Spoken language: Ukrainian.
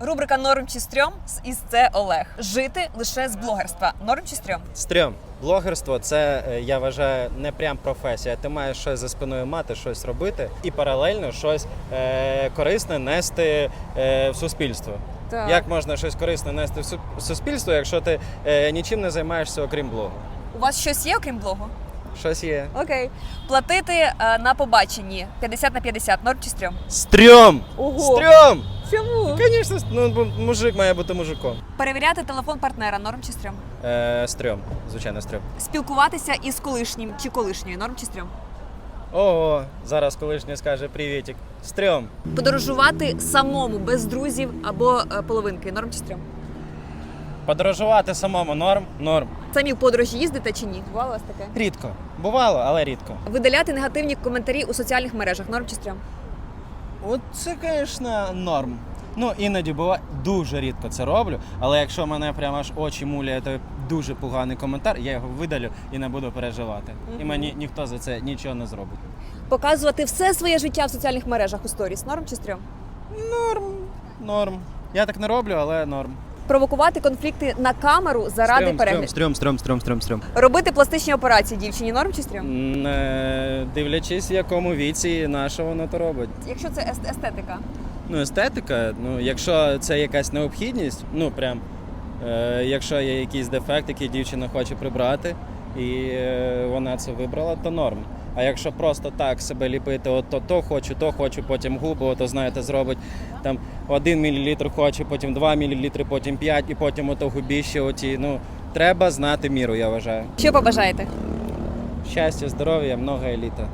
Рубрика Норм чи стрьом з із це Олег. Жити лише з блогерства. Норм чи стрьом? Стрьом. Блогерство це е, я вважаю не прям професія. Ти маєш щось за спиною мати, щось робити і паралельно щось е, корисне нести е, в суспільство. Так. Як можна щось корисне нести в су- в суспільство, якщо ти е, нічим не займаєшся, окрім блогу? У вас щось є, окрім блогу? Щось є. Окей. Платити е, на побаченні 50 на 50. Норм чи стрьом? Стрьом! Ого. Стрьом! Чому? Звісно, ну, мужик має бути мужиком. Перевіряти телефон партнера. Норм чи стрьом? Е, стрьом, звичайно, стрьом. Спілкуватися із колишнім чи колишньою. Норм чи стрьом? Ого, зараз колишній скаже привітик. Стрьом. Подорожувати самому без друзів або е, половинки. Норм чи стрьом? Подорожувати самому норм? Норм. Самі в подорожі їздите чи ні? Бувало у вас таке? Рідко. Бувало, але рідко. Видаляти негативні коментарі у соціальних мережах. Норм чи стрьом? От це, звісно, норм. Ну, іноді буває дуже рідко це роблю, але якщо мене прямо аж очі муляє, то дуже поганий коментар, я його видалю і не буду переживати. І мені ніхто за це нічого не зробить. Показувати все своє життя в соціальних мережах у сторіс. Норм чи стрьом? Норм, норм. Я так не роблю, але норм. Провокувати конфлікти на камеру заради Стрьом, перегляду. Стрьом, стрьом, стрьом, стрьом, стрьом. Робити пластичні операції дівчині. Норм чи стрьом? М, е, Дивлячись, в якому віці і на що воно то робить. Якщо це ест- естетика. Ну, естетика, ну, якщо це якась необхідність, ну прям, е, якщо є якийсь дефект, який дівчина хоче прибрати, і е, вона це вибрала, то норм. А якщо просто так себе ліпити, от то, то хочу, то хочу, потім губи, ото знаєте, зробить там 1 мл хоче, потім 2 мл, потім 5, і потім ото губіще оті. Ну, треба знати міру, я вважаю. Що побажаєте? Щастя, здоров'я, много еліта.